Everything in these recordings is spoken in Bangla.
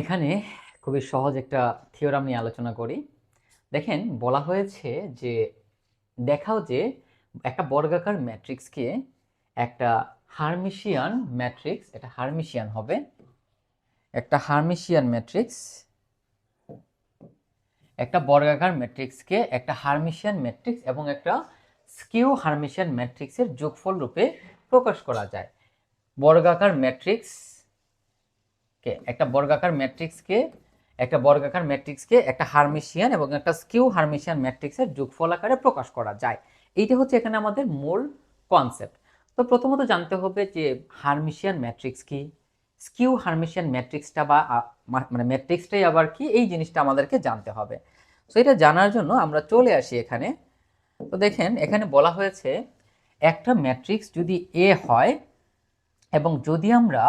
এখানে খুবই সহজ একটা থিওরাম নিয়ে আলোচনা করি। দেখেন, বলা হয়েছে যে, দেখাও যে, একটা বর্গাকার ম্যাট্রিক্সকে একটা হারমিশিয়ান ম্যাট্রিক্স, এটা হারমিশিয়ান হবে, একটা হারমিশিয়ান ম্যাট্রিক্স, একটা বর্গাকার ম্যাট্রিক্সকে একটা হারমিশিয়ান ম্যাট্রিক্স এবং একটা স্কিউ হারমিশিয়ান ম্যাট্রিক্সের যোগফল রূপে প্রকাশ করা যায়। বর্গাকার ম্যাট্রিক্স কে? একটা বর্গাকার ম্যাট্রিক্সকে একটা বর্গাকার ম্যাট্রিক্সকে একটা হারমিশিয়ান এবং একটা স্কিউ হারমিশিয়ান ম্যাট্রিক্সের যোগফল আকারে প্রকাশ করা যায়। এইটা হচ্ছে এখানে আমাদের মূল কনসেপ্ট তো প্রথমত জানতে হবে যে হারমিশিয়ান ম্যাট্রিক্স কি? স্কিউ হারমিশিয়ান ম্যাট্রিক্সটা বা মানে ম্যাট্রিক্সটাই আবার কি? এই জিনিসটা আমাদেরকে জানতে হবে। সো এটা জানার জন্য আমরা চলে আসি এখানে। তো দেখেন, এখানে বলা হয়েছে, একটা ম্যাট্রিক্স যদি এ হয় এবং যদি আমরা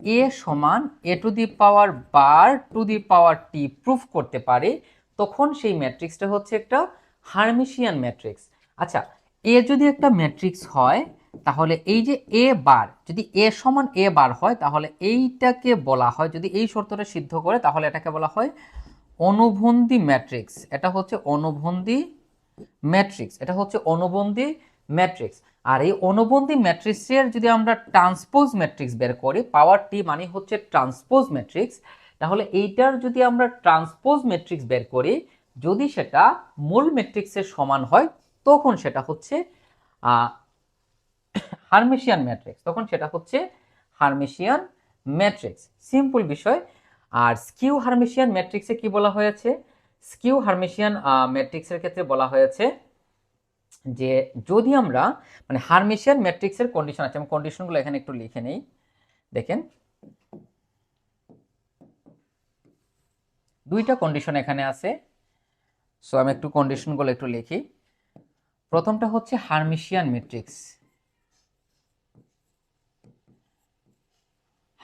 এ সমান A to the power bar to the power T proof করতে পারি, তখন সেই ম্যাট্রিক্সটা হচ্ছে একটা হারমিশিয়ান ম্যাট্রিক্স। আচ্ছা এ যদি একটা ম্যাট্রিক্স হয়, তাহলে এই যে এ বার, যদি এ সমান এ বার হয়, তাহলে এইটাকে বলা হয়, যদি এই শর্তটা সিদ্ধ করে, তাহলে এটাকে বলা হয় অনুবন্ধী ম্যাট্রিক্স। এটা হচ্ছে অনুবন্ধী ম্যাট্রিক্স। এটা হচ্ছে অনুবন্ধী ম্যাট্রিক্স। আর এই অনুবন্ধী ম্যাট্রিক্সের যদি আমরা ট্রান্সপোজ ম্যাট্রিক্স বের করি পাওয়ার টি মানে হচ্ছে ট্রান্সপোজ ম্যাট্রিক্স তাহলে এইটার যদি আমরা ট্রান্সপোজ ম্যাট্রিক্স বের করি, যদি সেটা মূল ম্যাট্রিক্সের সমান হয়, তখন সেটা হচ্ছে হারমেশিয়ান ম্যাট্রিক্স তখন সেটা হচ্ছে হারমেশিয়ান ম্যাট্রিক্স সিম্পল বিষয়। আর স্কিউ হারমেশিয়ান ম্যাট্রিক্সে কি বলা হয়েছে? স্কিউ হারমেশিয়ান ম্যাট্রিক্সের ক্ষেত্রে বলা হয়েছে যে যদি আমরা মানে হারমেশিয়ান ম্যাট্রিক্সের কন্ডিশন আছে, আমি কন্ডিশনগুলো এখানে একটু লিখে নেই, দেখেন। দুইটা কন্ডিশন এখানে আছে সো আমি একটু কন্ডিশনগুলো একটু লিখি। প্রথমটা হচ্ছে হারমেশিয়ান ম্যাট্রিক্স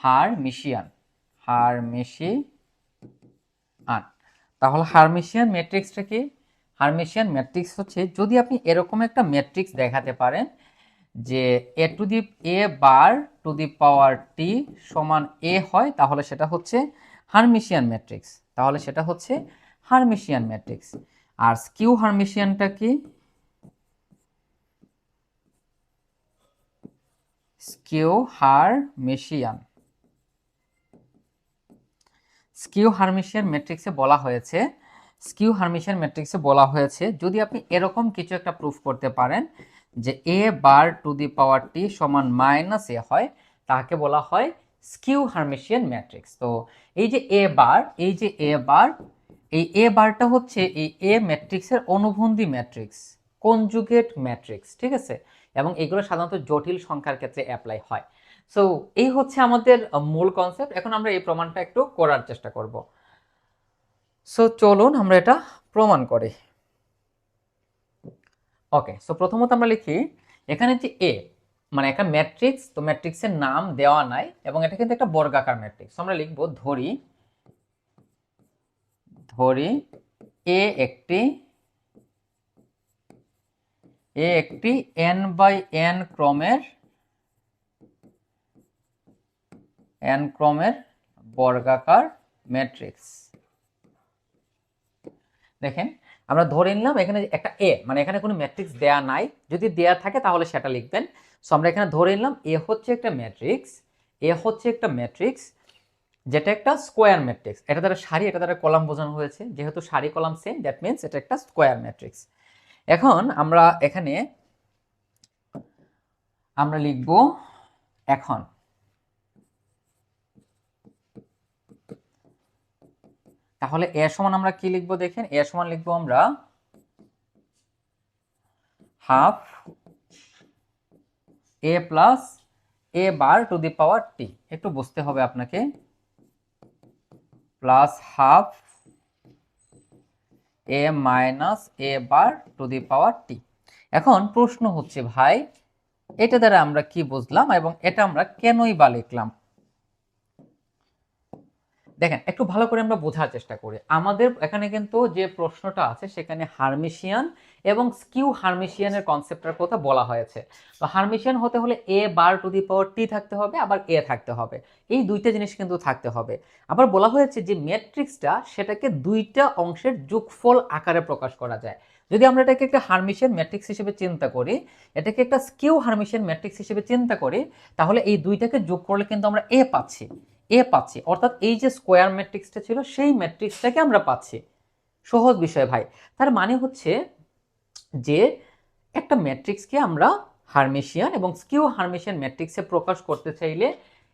হারমিশিয়ান হারমেশিয়ান তাহলে হারমেশিয়ান ম্যাট্রিক্সটা কি? হারমেশিয়ান ম্যাট্রিক্স হচ্ছে যদি আপনি এরকম একটা ম্যাট্রিক্স দেখাতে পারেন যে এ to the A bar to the power T সমান এ হয়, তাহলে সেটা হচ্ছে হারমেশিয়ান ম্যাট্রিক্স। তাহলে সেটা হচ্ছে হারমেশিয়ান ম্যাট্রিক্স। আর স্কিউ হারমেশিয়ানটা কি? স্কিউ হারমেশিয়ান। স্কিউ হারমিশিয়ান ম্যাট্রিক্সে বলা হয়েছে স্কিউ হারমিশিয়ান ম্যাট্রিক্সে বলা হয়েছে, যদি আপনি এরকম কিছু একটা প্রুফ করতে পারেন যে এ bar to the power T সমান মাইনাস এ হয়, তাকে বলা হয় স্কিউ হারমিশিয়ান ম্যাট্রিক্স। তো এই যে এ বার এই যে এ বার এই এ বারটা হচ্ছে এই এ ম্যাট্রিক্সের অনুবন্ধী ম্যাট্রিক্স কনজুগেট ম্যাট্রিক্স, ঠিক আছে? এবং এগুলো সাধারণত জটিল সংখ্যার ক্ষেত্রে অ্যাপ্লাই হয়। সো এই হচ্ছে আমাদের মূল কনসেপ্ট এখন আমরা এই প্রমাণটা একটু করার চেষ্টা করব। সো চলুন আমরা এটা প্রমাণ করি। ওকে সো প্রথমত আমরা লিখি, এখানে যে এ মানে একটা ম্যাট্রিক্স তো ম্যাট্রিক্সের নাম দেওয়া নাই এবং এটা কিন্তু একটা বর্গাকার ম্যাট্রিক্স আমরা লিখব ধরি ধরি এ একটি এ একটি এন বাই এন ক্রমের এন ক্রমের বর্গাকার ম্যাট্রিক্স দেখেন, আমরা ধরে নিলাম এখানে একটা এ মানে এখানে কোনো ম্যাট্রিক্স দেয়া নাই। যদি দেয়া থাকে তাহলে সেটা লিখবেন। সো আমরা এখানে ধরে নিলাম এ হচ্ছে একটা ম্যাট্রিক্স এ হচ্ছে একটা ম্যাট্রিক্স যেটা একটা স্কোয়ার ম্যাট্রিক্স এটা দ্বারা সারি, এটা দ্বারা কলাম বোঝানো হয়েছে। যেহেতু সারি কলাম সেম দ্যাট মিনস এটা একটা স্কোয়ার ম্যাট্রিক্স এখন আমরা এখানে, আমরা লিখব এখন। তাহলে এ সমান আমরা কি লিখব দেখেন? এ সমান লিখব আমরা half A plus A bar to the power T. একটু বুঝতে হবে আপনাকে। Plus half A minus A bar to the power T. এখন প্রশ্ন হচ্ছে, ভাই, এটা দ্বারা আমরা কি বুঝলাম এবং এটা আমরা কেনই বা লিখলাম? দেখেন, একটু ভালো করে আমরা বোঝার চেষ্টা করি। আমাদের এখানে কিন্তু যে প্রশ্নটা আছে, সেখানে হারমিশিয়ান এবং স্কিউ হারমিশিয়ানের কনসেপ্টের কথা বলা হয়েছে। তো হারমিশিয়ান হতে হলে এ বার টু দি পাওয়ার টি থাকতে হবে, আবার এ থাকতে হবে। এই দুইটা জিনিস কিন্তু থাকতে হবে। আবার বলা হয়েছে যে ম্যাট্রিক্সটা সেটাকে দুইটা অংশের যোগফল আকারে প্রকাশ করা যায়। যদি আমরা এটাকে একটা হারমিশিয়ান ম্যাট্রিক্স হিসেবে চিন্তা করি, এটাকে একটা স্কিউ হারমিশিয়ান ম্যাট্রিক্স হিসেবে চিন্তা করি, তাহলে এই দুইটাকে যোগ করলে কিন্তু আমরা এ পাচ্ছি। এ পাচ্ছি। অর্থাৎ এই যে স্কোয়ার ম্যাট্রিক্সটা ছিল, সেই ম্যাট্রিক্সটাকে আমরা পাচ্ছি। সহজ বিষয় ভাই। তার মানে হচ্ছে যে একটা ম্যাট্রিক্সকে আমরা হারমেশিয়ান এবং স্কিউ হারমেশিয়ান ম্যাট্রিক্সে প্রকাশ করতে চাইলে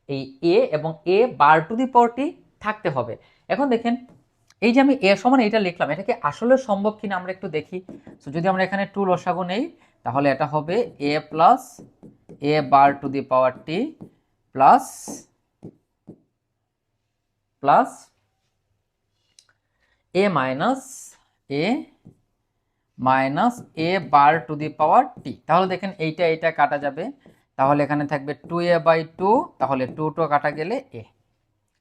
এই এ এবং এ বার টু দি পাওয়ারটি থাকতে হবে। এখন দেখেন, এই যে আমি এ সমান এইটা লিখলাম, এটাকে আসলে সম্ভব কিনা আমরা একটু দেখি। তো যদি আমরা এখানে টু লসাগু নেই, তাহলে এটা হবে A plus A bar to the power T plus plus A minus A minus A bar to the power T. তাহলে দেখেন এইটা এইটা কাটা যাবে। তাহলে এখানে থাকবে টু এ বাই তাহলে টু টু কাটা গেলে এ।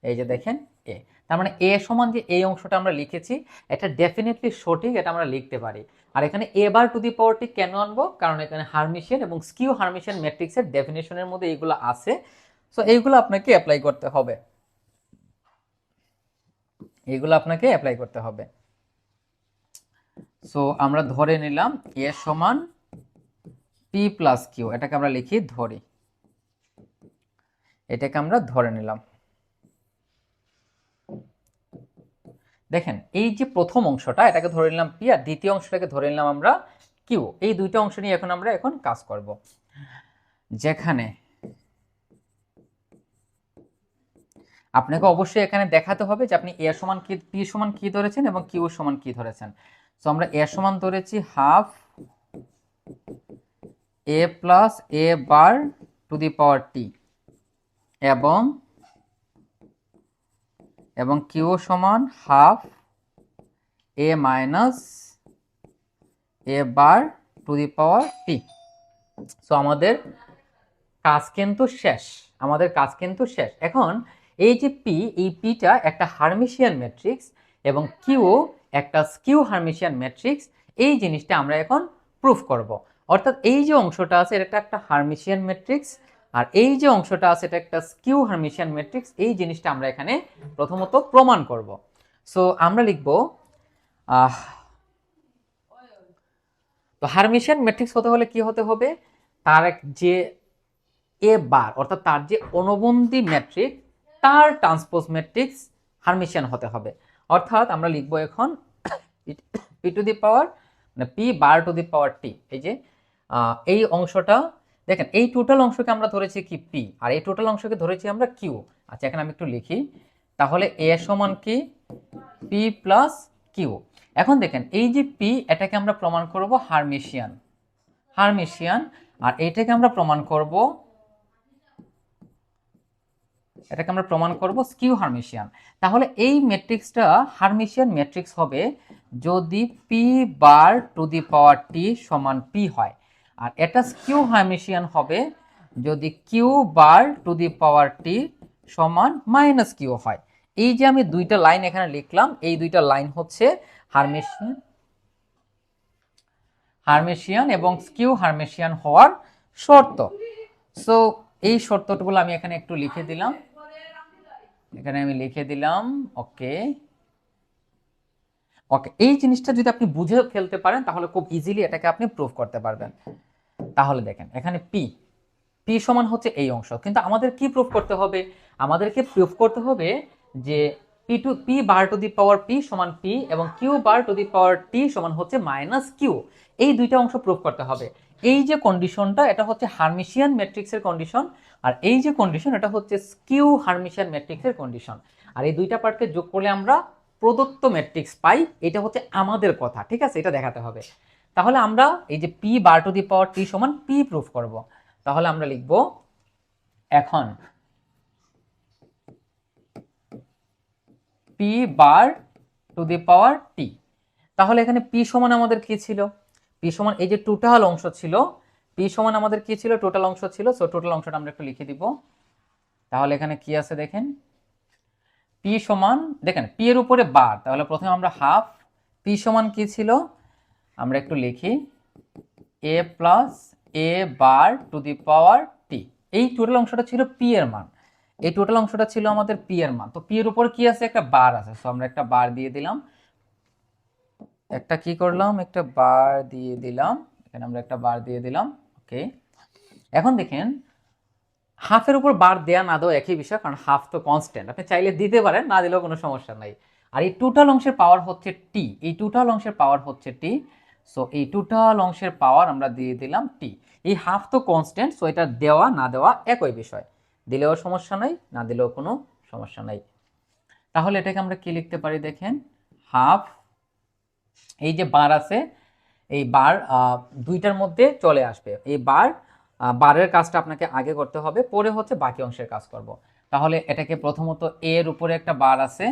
এই যে দেখেন এ। তার মানে এ সমান যে এই অংশটা আমরা লিখেছি, এটা ডেফিনেটলি সঠিক, এটা আমরা লিখতে পারি। আর এখানে এ বার টু দি পাওয়ারটি কেন আনব? কারণ এখানে হারমিশিয়ান এবং স্কিউ হারমিশিয়ান ম্যাট্রিক্সের ডেফিনেশনের মধ্যে এইগুলো আছে। সো এইগুলো আপনাকে অ্যাপ্লাই করতে হবে। এইগুলো আপনাকে অ্যাপ্লাই করতে হবে। সো আমরা ধরে নিলাম এ সমান পি প্লাস কিউ এটাকে আমরা লিখি ধরি। এটাকে আমরা ধরে নিলাম। দেখেন, এই যে প্রথম অংশটা, এটাকে ধরে নিলাম পি আর দ্বিতীয় অংশটাকে ধরে নিলাম আমরা কিউ এই দুইটা অংশ নিয়ে এখন আমরা এখন কাজ করব। যেখানে আপনাকে অবশ্যই এখানে দেখাতে হবে যে আপনি এ সমান কি, পি সমান কি ধরেছেন এবং কিউ সমান কি ধরেছেন। সো আমরা এ সমান ধরেছি half A plus A bar to the power T এবং এবং কিউ সমান half A minus A bar to the power T. So আমাদের কাজ কিন্তু শেষ। আমাদের কাজ কিন্তু শেষ। এখন এই যে পি এই পিটা একটা হারমিশিয়ান ম্যাট্রিক্স এবং কিউ একটা স্কিউ হারমিশিয়ান ম্যাট্রিক্স এই জিনিসটা আমরা এখন প্রুফ করব। অর্থাৎ এই যে অংশটা আছে, এটা একটা হারমিশিয়ান ম্যাট্রিক্স আর এই যে অংশটা আছে, এটা একটা স্কিউ হারমিশিয়ান ম্যাট্রিক্স এই জিনিসটা আমরা এখানে প্রথমত প্রমাণ করব। সো আমরা লিখব তো হারমিশিয়ান ম্যাট্রিক্স হতে হলে কি হতে হবে? তার এক যে এ বার অর্থাৎ তার যে অনুবন্ধী ম্যাট্রিক্স তার ট্রান্সপোজ ম্যাট্রিক্স হারমিশিয়ান হতে হবে। অর্থাৎ আমরা লিখব এখন পি টু দি পাওয়ার মানে P bar to the power টি এই যে এই অংশটা, দেখেন, এই টোটাল অংশকে আমরা ধরেছি কি পি আর এই টোটাল অংশকে ধরেছি আমরা কিউ আচ্ছা এখানে আমি একটু লিখি। তাহলে এ সমান কি? পি প্লাস কিউ এখন দেখেন, এই যে পি এটাকে আমরা প্রমাণ করব হারমিশিয়ান। হারমিশিয়ান, আর এইটাকে আমরা প্রমাণ করব এটাকে আমরা প্রমাণ করব স্কিউ হারমিশিয়ান। তাহলে এই ম্যাট্রিক্সটা হারমিশিয়ান ম্যাট্রিক্স হবে যদি P bar to the power T সমান পি হয়। আর এটা স্কিউ হারমিশিয়ান হবে যদি Q bar to the power T সমান মাইনাস কিউ হয়। এই যে আমি দুইটা লাইন এখানে লিখলাম, এই দুইটা লাইন হচ্ছে হারমিশিয়ান, হারমেশিয়ান এবং স্কিউ হারমেশিয়ান হওয়ার শর্ত। সো এই শর্তগুলো আমি এখানে একটু লিখে দিলাম। এখানে আমি লিখে দিলাম ওকে ওকে এই জিনিসটা যদি আপনি বুঝে ফেলতে পারেন, তাহলে খুব ইজিলি এটাকে আপনি প্রুভ করতে পারবেন। তাহলে দেখেন, এখানে পি পি সমান হচ্ছে এই অংশ। কিন্তু আমাদের কি প্রুফ করতে হবে? আমাদেরকে প্রুফ করতে হবে যে P to P bar to the power P সমান পি এবং Q bar to the power T সমান হচ্ছে মাইনাস কিউ এই দুইটা অংশ প্রুফ করতে হবে। এই যে কন্ডিশনটা এটা হচ্ছে হারমিশিয়ান ম্যাট্রিক্সের কন্ডিশন আর এই যে কন্ডিশন এটা হচ্ছে স্কিউ হারমিশিয়ান ম্যাট্রিক্সের কন্ডিশন আর এই দুইটা পার্টকে যোগ করলে আমরা প্রদত্ত ম্যাট্রিক্স পাই, এটা হচ্ছে আমাদের কথা, ঠিক আছে? এটা দেখাতে হবে। তাহলে আমরা এই যে P bar to the power T সমান পি প্রুফ করব। তাহলে আমরা লিখব এখন P bar to the power T তাহলে এখানে পি সমান আমাদের কি ছিল? পি সমান এই যে টোটাল অংশ ছিল পি সমান আমাদের কি ছিল? টোটাল অংশ ছিল। সো টোটাল অংশটা আমরা একটু লিখে দিব। তাহলে এখানে কি আছে দেখেন? পি সমান, দেখেন পি এর উপরে বার। তাহলে প্রথমে আমরা হাফ পি সমান কি ছিল? আমরা একটু লিখি। এ plus A bar to the power টি এই টোটাল অংশটা ছিল পি এর মান। এই টোটাল অংশটা ছিল আমাদের পি এর মান। তো পি এর উপর কি আছে? একটা বার আছে। সো আমরা একটা বার দিয়ে দিলাম। একটা কি করলাম? একটা বার দিয়ে দিলাম। এখানে আমরা একটা বার দিয়ে দিলাম। ওকে এখন দেখেন হাফের উপর বার দেয়া না দেওয়া একই বিষয়, কারণ হাফ তো কনস্ট্যান্ট আপনি চাইলে দিতে পারেন, না দিলেও কোনো সমস্যা নাই। আর এই টোটাল অংশের পাওয়ার হচ্ছে টি এই টোটাল অংশের পাওয়ার হচ্ছে টি সো এই টোটাল অংশের পাওয়ার আমরা দিয়ে দিলাম টি এই হাফ তো কনস্ট্যান্ট সো এটা দেওয়া, না দেওয়া একই বিষয়। দিলেও সমস্যা নাই, না দিলেও কোনো সমস্যা নাই। তাহলে এটাকে আমরা কি লিখতে পারি দেখেন? হাফ এই যে বার আছে এই বার দুইটার মধ্যে চলে আসবে। এই বার বারের কাজটা আপনাকে আগে করতে হবে, পরে হচ্ছে বাকি অংশের কাজ করব। তাহলে এটাকে প্রথমত এর উপরে একটা বার আছে।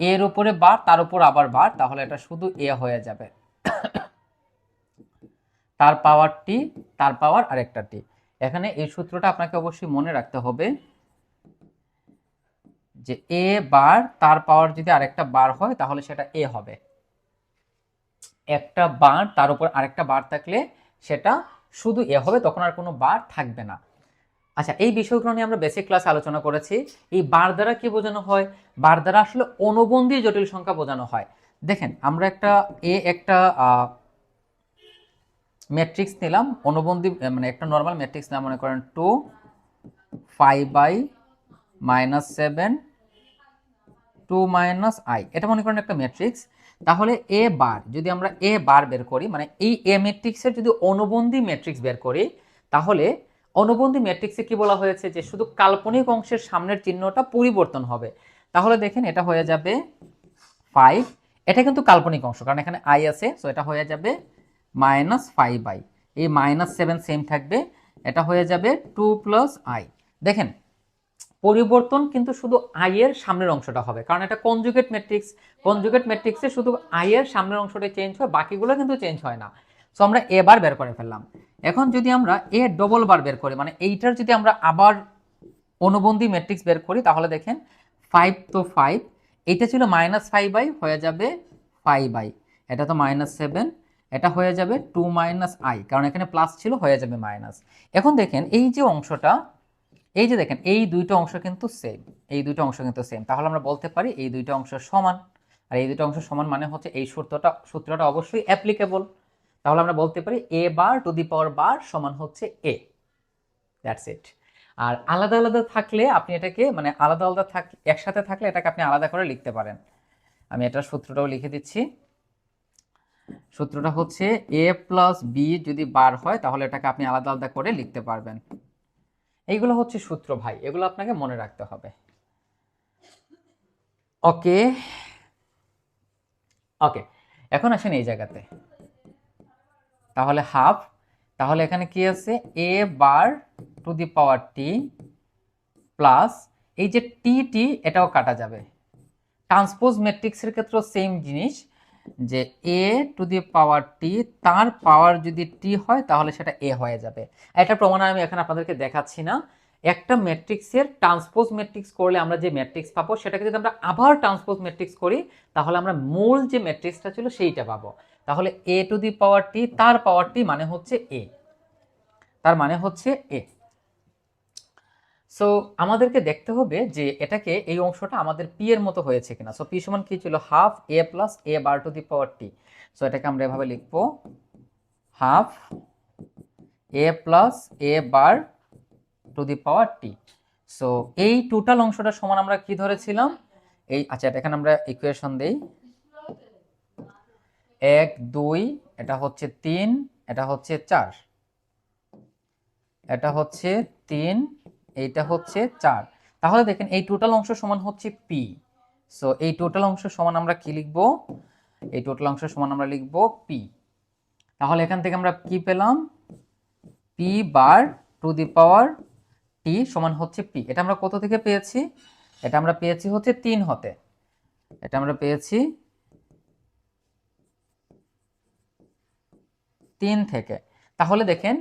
এর উপরে বার, তার উপর আবার বার, তাহলে এটা শুধু এ হয়ে যাবে। তার পাওয়ার টি, তার পাওয়ার আরেকটা টি। এখানে এই সূত্রটা আপনাকে অবশ্যই মনে রাখতে হবে যে এ বার, তার পাওয়ার যদি আরেকটা বার হয়, তাহলে সেটা এ হবে। একটা বার তার উপর আরেকটা বার থাকলে সেটা শুধু এ হবে, তখন আর কোনো বার থাকবে না। আচ্ছা এই বিষয়গুলো নিয়ে আমরা বেসিক ক্লাসে আলোচনা করেছি। এই বার দ্বারা কি বোঝানো হয়? বার দ্বারা আসলে অনুবন্ধী জটিল সংখ্যা বোঝানো হয়। দেখেন, আমরা একটা এ একটা ম্যাট্রিক্স নিলাম, অনুবন্ধী মানে একটা নর্মাল ম্যাট্রিক্স নিলাম, মনে করেন two five by minus seven two minus I এটা মনে করেন একটা ম্যাট্রিক্স তাহলে এ বার, যদি আমরা এ বার বের করি মানে এই এ ম্যাট্রিক্সের যদি অনুবন্ধী ম্যাট্রিক্স বের করি, তাহলে অনুবন্ধী ম্যাট্রিক্সে কি বলা হয়েছে? যে শুধু কাল্পনিক অংশের সামনের চিহ্নটা পরিবর্তন হবে। তাহলে দেখেন এটা হয়ে যাবে ফাইভ এটা কিন্তু কাল্পনিক অংশ, কারণ এখানে আই আছে সো এটা হয়ে যাবে মাইনাস ফাইভ আই এই মাইনাস সেভেন সেম থাকবে, এটা হয়ে যাবে টু প্লাস আই দেখেন পরিবর্তন কিন্তু শুধু আই এর সামনের অংশটা হবে। কারণ এটা কনজুগেট ম্যাট্রিক্স কনজুগেট ম্যাট্রিক্সে শুধু আই এর সামনের অংশটা চেঞ্জ হয়, বাকিগুলো কিন্তু চেঞ্জ হয় না। সো আমরা এ বার করে ফেললাম। এখন যদি আমরা এ ডবল বার বের করি মানে এইটার যদি আমরা আবার অনুবন্ধী ম্যাট্রিক্স বের করি, তাহলে দেখেন ফাইভ তো ফাইভ এইটা ছিল মাইনাস ফাইভ আই হয়ে যাবে ফাইভ আই এটা তো মাইনাস সেভেন এটা হয়ে যাবে টু মাইনাস আই কারণ এখানে প্লাস ছিল, হয়ে যাবে মাইনাস এখন দেখেন এই যে অংশটা এই যে দেখেন, এই দুইটা অংশ কিন্তু সেম এই দুইটা অংশ কিন্তু সেম তাহলে আমরা বলতে পারি এই দুইটা অংশ সমান, আর এই দুইটা অংশ সমান মানে হচ্ছে এই সূত্রটা সূত্রটা অবশ্যই অ্যাপ্লিকেবল তাহলে আমরা বলতে পারি এ বার টু দি পাওয়ার বার সমান হচ্ছে এ দ্যাটস ইট আর আলাদা আলাদা থাকলে আপনি এটাকে মানে আলাদা আলাদা থাক, একসাথে থাকলে এটাকে আপনি আলাদা করে লিখতে পারেন। আমি এটার সূত্রটাও লিখে দিচ্ছি। সূত্রটা হচ্ছে এ প্লাস বি যদি বার হয়, তাহলে এটাকে আপনি আলাদা আলাদা করে লিখতে পারবেন। এইগুলো হচ্ছে সূত্র ভাই, এগুলো আপনাকে মনে রাখতে হবে। ওকে। ওকে, এখন আসেন এই জায়গাতে। তাহলে হাফ, তাহলে এখানে কি আছে? এ bar to the power T plus এই যে টি টি এটাও কাটা যাবে। ট্রান্সপোজ ম্যাট্রিক্সের ক্ষেত্রেও সেম জিনিস। যে এ টু দি পাওয়ার টি তার পাওয়ার যদি টি হয়, তাহলে সেটা এ হয়ে যাবে। এটা প্রমাণ আমি এখন আপনাদেরকে দেখাচ্ছি না। একটা ম্যাট্রিক্সের ট্রান্সপোজ ম্যাট্রিক্স করলে আমরা যে ম্যাট্রিক্স পাবো, সেটাকে যদি আমরা আবার ট্রান্সপোজ ম্যাট্রিক্স করি, তাহলে আমরা মূল যে ম্যাট্রিক্সটা ছিল, সেইটা পাবো। তাহলে এ টু দি পাওয়ার টি তার পাওয়ার টি মানে হচ্ছে এ তার মানে হচ্ছে এ সো আমাদেরকে দেখতে হবে যে এটাকে এই অংশটা আমাদের পি এর মতো হয়েছে কিনা। সো পি সমান কি ছিল? Half A plus A bar to the power T so এটাকে আমরা এভাবে লিখব। Half A plus A bar to the power T so এই টোটাল অংশটা সমান আমরা কি ধরেছিলাম? এই আচ্ছা এখানে আমরা ইকুয়েশন দেই। এক, দুই, এটা হচ্ছে তিন, এটা হচ্ছে চার। এটা হচ্ছে তিন এইটা হচ্ছে চার। তাহলে দেখেন এই টোটাল অংশ সমান হচ্ছে পি সো এই টোটাল অংশ সমান আমরা কি লিখব? এই টোটাল অংশ সমান আমরা লিখব পি তাহলে এখান থেকে আমরা কি পেলাম? P bar to the power T সমান হচ্ছে পি এটা আমরা কত থেকে পেয়েছি? এটা আমরা পেয়েছি হচ্ছে তিন হতে। এটা আমরা পেয়েছি তিন থেকে। তাহলে দেখেন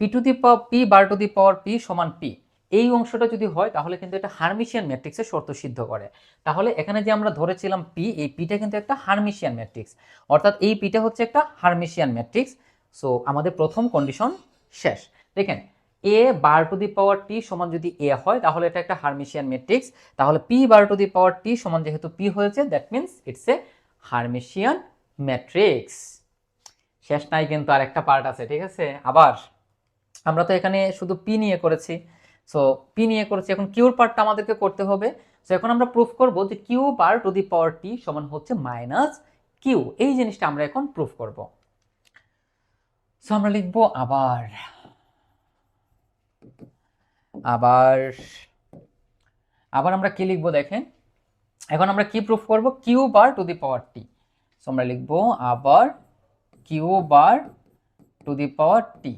P to the power P bar to the power P সমান পি এই অংশটা যদি হয়, তাহলে কিন্তু এটা হারমিশিয়ান ম্যাট্রিক্সের শর্ত সিদ্ধ করে। তাহলে এখানে যে আমরা ধরেছিলাম পি এই পিটা কিন্তু একটা হারমিশিয়ান ম্যাট্রিক্স অর্থাৎ এই পিটা হচ্ছে একটা হারমিশিয়ান ম্যাট্রিক্স সো আমাদের প্রথম কন্ডিশন শেষ। দেখেন এ bar to the power T সমান যদি এ হয়, তাহলে এটা একটা হারমিশিয়ান ম্যাট্রিক্স তাহলে P bar to the power T সমান যেহেতু পি হয়েছে that means it's a Hermitian matrix শেষ নাই কিন্তু আর একটা পার্ট আছে, ঠিক আছে? আবার আমরা তো এখানে শুধু পি নিয়ে করেছি। সো পি নিয়ে করেছি। এখন কিউর পার্টটা আমাদেরকে করতে হবে। সো এখন আমরা প্রুফ করব যে Q bar to the power T সমান হচ্ছে মাইনাস কিউ এই জিনিসটা আমরা এখন প্রুফ করব। সো আমরা লিখব আবার আবার আবার আমরা কি লিখব দেখেন? এখন আমরা কি প্রুফ করব? Q bar to the power T so আমরা লিখব আবার Q bar to the power T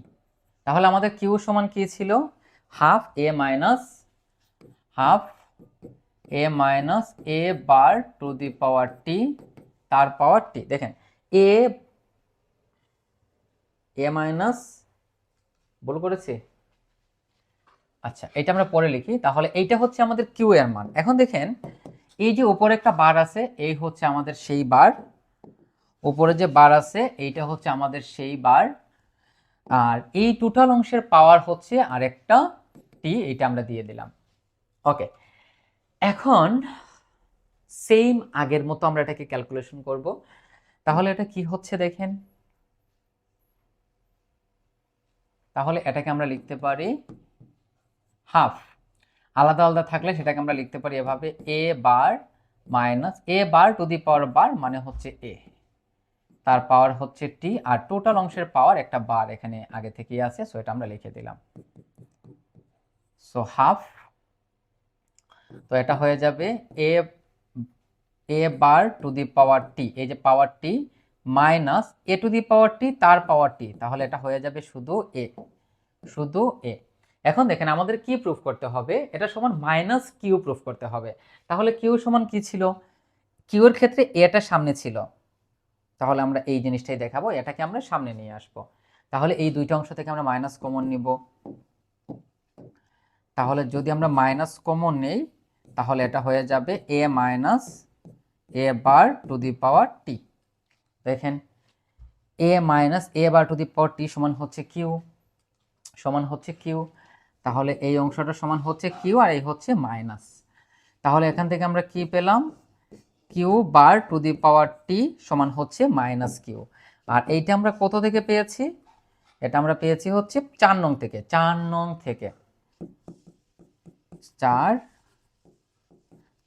তাহলে আমাদের কিউ সমান কি ছিল? Half a minus half a minus a bar to the power t, তার পাওয়ার টি। দেখেন, এ এ মাইনাস, ভুল করেছি? আচ্ছা এটা আমরা পরে লিখি। তাহলে এইটা হচ্ছে আমাদের কিউ এর মান। এখন দেখেন, এই যে উপরে একটা বার আছে, এই হচ্ছে আমাদের সেই বার। উপরে যে বার আছে, এইটা হচ্ছে আমাদের সেই বার। আর এই টোটাল অংশের পাওয়ার হচ্ছে আরেকটা টি এটা আমরা দিয়ে দিলাম। ওকে এখন সেম আগের মতো আমরা এটাকে ক্যালকুলেশন করব। তাহলে এটা কি হচ্ছে দেখেন? তাহলে এটাকে আমরা লিখতে পারি হাফ আলাদা আলাদা থাকলে সেটাকে আমরা লিখতে পারি এভাবে এ bar minus A bar to the power বার মানে হচ্ছে এ তার পাওয়ার হচ্ছে টি আর টোটাল অংশের পাওয়ার একটা বার এখানে আগে থেকেই আছে সো এটা আমরা লিখে দিলাম। সো হাফ তো এটা হয়ে যাবে এ এ বার টু দি পাওয়ার টি এই যে পাওয়ার টি minus A to the power টি তার পাওয়ার টি তাহলে এটা হয়ে যাবে শুধু এ শুধু এ এখন দেখেন আমাদের কি প্রুফ করতে হবে? এটা সমান মাইনাস কিউ প্রুফ করতে হবে। তাহলে কিউ সমান কি ছিল? কিউর ক্ষেত্রে এটা সামনে ছিল। তাহলে আমরা এই জিনিসটাই দেখাবো। এটাকে আমরা সামনে নিয়ে আসব। তাহলে এই দুইটা অংশ থেকে আমরা মাইনাস কমন নিব। তাহলে যদি আমরা মাইনাস কমন নেই, তাহলে এটা হয়ে যাবে এ minus A bar to the power টি দেখেন এ minus A bar to the power T সমান হচ্ছে কিউ সমান হচ্ছে কিউ তাহলে এই অংশটা সমান হচ্ছে কিউ আর এই হচ্ছে মাইনাস তাহলে এখান থেকে আমরা কি পেলাম? Q bar to the power T সমান হচ্ছে মাইনাস কিউ আর এইটা আমরা কত থেকে পেয়েছি? এটা আমরা পেয়েছি হচ্ছে চার নং থেকে, চার নং থেকে। চার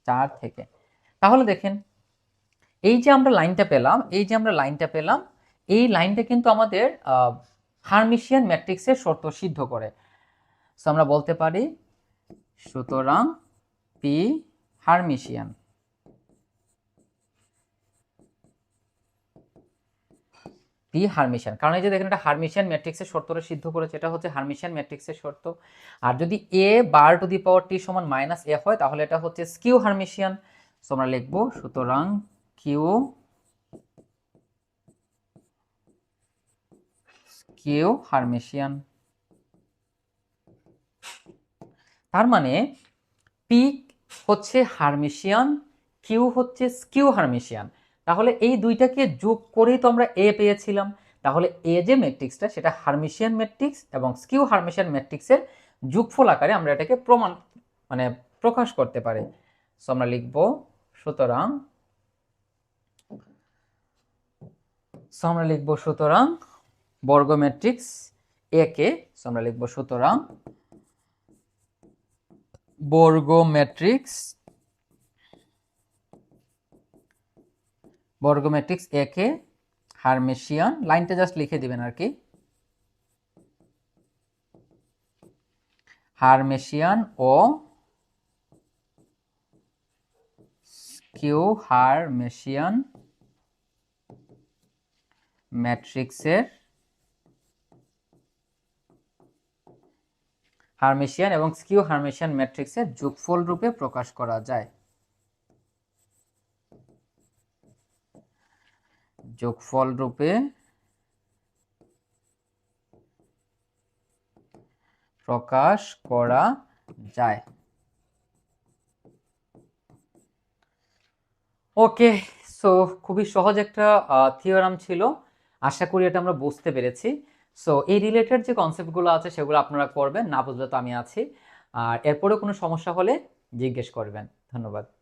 চার থেকে। তাহলে দেখেন, এই যে আমরা লাইনটা পেলাম, এই যে আমরা লাইনটা পেলাম, এই লাইনটা কিন্তু আমাদের হারমিশিয়ান ম্যাট্রিক্সের শর্ত সিদ্ধ করে। সো আমরা বলতে পারি, সুতরাং পি হারমিশিয়ান। P Hermitian. কারণ এই যে দেখেন এটা হারমিশিয়ান ম্যাট্রিক্সের শর্তটা সিদ্ধ করেছে, এটা হচ্ছে হারমিশিয়ান ম্যাট্রিক্সের শর্ত। আর যদি এ bar to the power T সমান মাইনাস এ হয়, তাহলে এটা হচ্ছে স্কিউ হারমিশিয়ান। সো আমরা লিখব, সুতরাং কিউ কিউ হারমিশিয়ান। তার মানে পি হচ্ছে হারমিশিয়ান কিউ হচ্ছে স্কিউ হারমিশিয়ান। তাহলে এই দুইটাকে যোগ করেই তো আমরা এ পেয়েছিলাম। তাহলে এ যে ম্যাট্রিক্সটা, সেটা হারমিশিয়ান ম্যাট্রিক্স এবং স্কিউ হারমিশিয়ান ম্যাট্রিক্সের যোগফল আকারে আমরা এটাকে প্রমাণ মানে প্রকাশ করতে পারি। সো আমরা লিখব, সুতরাং সো আমরা লিখব সুতরাং বর্গ ম্যাট্রিক্স এ কে সো আমরা লিখব সুতরাং বর্গ ম্যাট্রিক্স বর্গ ম্যাট্রিক্স এ কে হারমেশিয়ান, লাইনটা জাস্ট লিখে দিবেন আর কি। হারমেশিয়ান ও কিউ হারমেশিয়ান ম্যাট্রিক্সের হারমেশিয়ান এবং স্কিউ হারমেশিয়ান ম্যাট্রিক্সের যোগফল রূপে প্রকাশ করা যায়। যোগফল রূপে প্রকাশ করা যায়। ওকে সো খুবই সহজ একটা থিওরাম ছিল। আশা করি এটা আমরা বুঝতে পেরেছি। সো এই রিলেটেড যে কনসেপ্টগুলো আছে, সেগুলো আপনারা করবেন, না বুঝলে তো আমি আছি। আর এরপরে কোনো সমস্যা হলে জিজ্ঞেস করবেন। ধন্যবাদ।